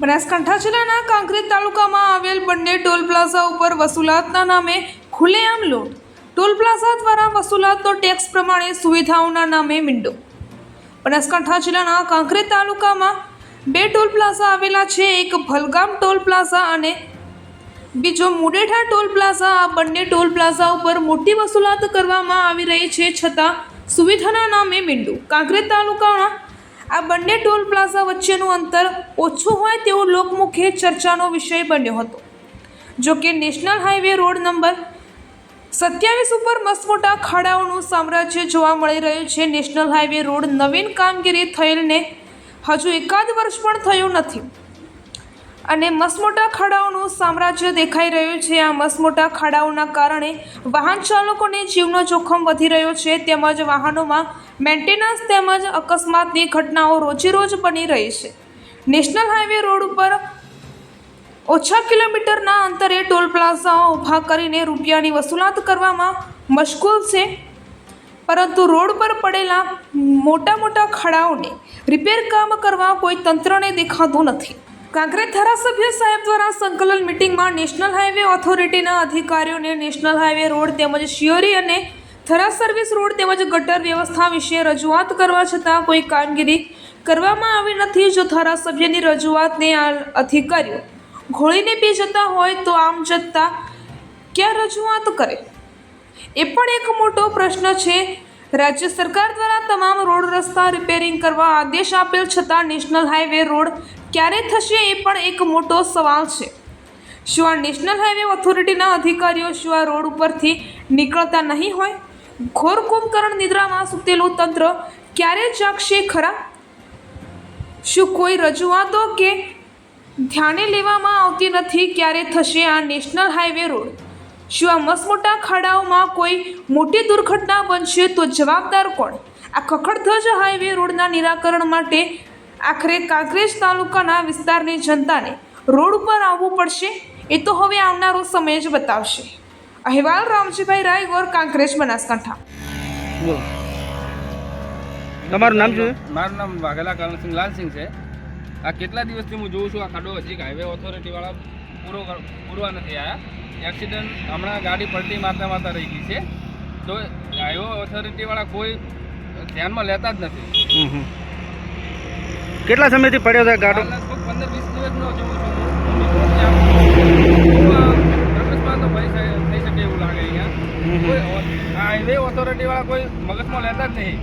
બનાસકાંઠા જિલ્લાના કાંકરેજ તાલુકામાં આવેલ બંને ટોલ પ્લાઝા ઉપર વસૂલાતના નામે ખુલ્લેઆમ લૂંટ. ટોલ પ્લાઝા દ્વારા વસૂલાતનો ટેક્સ પ્રમાણે સુવિધાઓના નામે મીંડો. બનાસકાંઠા જિલ્લાના કાંકરેજ તાલુકામાં બે ટોલ પ્લાઝા આવેલા છે, એક ભલગામ ટોલ પ્લાઝા અને બીજો મુડેઠા ટોલ પ્લાઝા. આ બંને ટોલ પ્લાઝા ઉપર મોટી વસૂલાત કરવામાં આવી રહી છે, છતાં સુવિધાના નામે મીંડું. કાંકરેજ તાલુકાના આ બંને ટોલ પ્લાઝા વચ્ચેનું અંતર ઓછું હોય તેવો લોકમુખે ચર્ચાનો વિષય બન્યો હતો. જો કે નેશનલ હાઈવે રોડ નંબર સત્યાવીસ ઉપર મસમોટા ખાડાઓનું સામ્રાજ્ય જોવા મળી રહ્યું છે. નેશનલ હાઈવે રોડ નવીન કામગીરી થયેલને હજુ એકાદ વર્ષ પણ થયું નથી. અને મસમોટા ખાડાઓનું સામ્રાજ્ય દેખાઈ રહ્યું છે. આ મસમોટા ખાડાઓના કારણે વાહન ચાલકોને જીવનો જોખમ વધી રહ્યો છે. તેમજ વાહનોમાં મેન્ટેનન્સ તેમજ અકસ્માતની ઘટનાઓ રોજેરોજ બની રહી છે. નેશનલ હાઈવે રોડ ઉપર ઓછા કિલોમીટરના અંતરે ટોલ પ્લાઝાઓ ઊભા કરીને રૂપિયાની વસૂલાત કરવામાં મશગુલ છે. પરંતુ રોડ પર પડેલા મોટા મોટા ખાડાઓને રિપેર કામ કરવા કોઈ તંત્રને દેખાતું નથી. કાંકરેજ ધારાસભ્ય સાહેબ દ્વારા સંકલન મિટિંગમાં નેશનલ હાઈવે ઓથોરિટીના અધિકારીઓને નેશનલ હાઈવે રોડ તેમજ શિયોરી અને થરા સર્વિસ રોડ તેમજ ગટર વ્યવસ્થા વિશે રજૂઆત કરવા છતાં કોઈ કામગીરી કરવામાં આવી નથી. જો ધારાસભ્યની રજૂઆતને આ અધિકારીઓ ઘોળીને પી જતા હોય તો આમ જતાં ક્યાં રજૂઆત કરે? એ પણ એક મોટો પ્રશ્ન છે. રાજ્ય સરકાર દ્વારા તમામ રોડ રસ્તા રિપેરિંગ કરવા આદેશ આપેલ છતાં નેશનલ હાઈવે રોડ ક્યારે થશે એ પણ એક મોટો સવાલ છે. શું આ નેશનલ હાઈવે ઓથોરિટીના અધિકારીઓ શું આ રોડ ઉપરથી નીકળતા નહીં હોય? ઘોર નિદ્રામાં સૂતેલું તંત્ર ક્યારે જાગશે ખરા? શું કોઈ રજૂઆતો કે ધ્યાને લેવામાં આવતી નથી ક્યારે થશે આ નેશનલ હાઈવે રોડ? શું આ મસમોટા ખાડાઓમાં કોઈ મોટી દુર્ઘટના બનશે તો જવાબદાર કોણ? આ કખડધજ હાઈવે રોડના નિરાકરણ માટે આખરે કાંકરેજ તાલુકાના વિસ્તારની જનતાને રોડ ઉપર આવવું પડશે એ તો હવે આવનારો સમય જ બતાવશે. અહેવાલ રામજીભાઈ રાયગોર કાંકરેજ બનાસકાંઠા. તમારું નામ શું મારું નામ વાઘેલા કરણસિંહ લાલસિંહ છે. આ કેટલા દિવસથી હું જોઉં છું આ ખાડો હજી હાઈવે ઓથોરિટીવાળા પૂરો પૂરવા નથી આવ્યા એક્સિડન્ટ હમણાં ગાડી પલટી મારતા મારતા રહી ગઈ છે. તો હાઈવે ઓથોરિટીવાળા કોઈ ધ્યાનમાં લેતા જ નથી. હમ હમ. કેટલા સમયથી પડ્યો છે ગાડો? હાઈવે ઓથોરિટીવાળા કોઈ મગજમાં લેતા જ નહીં.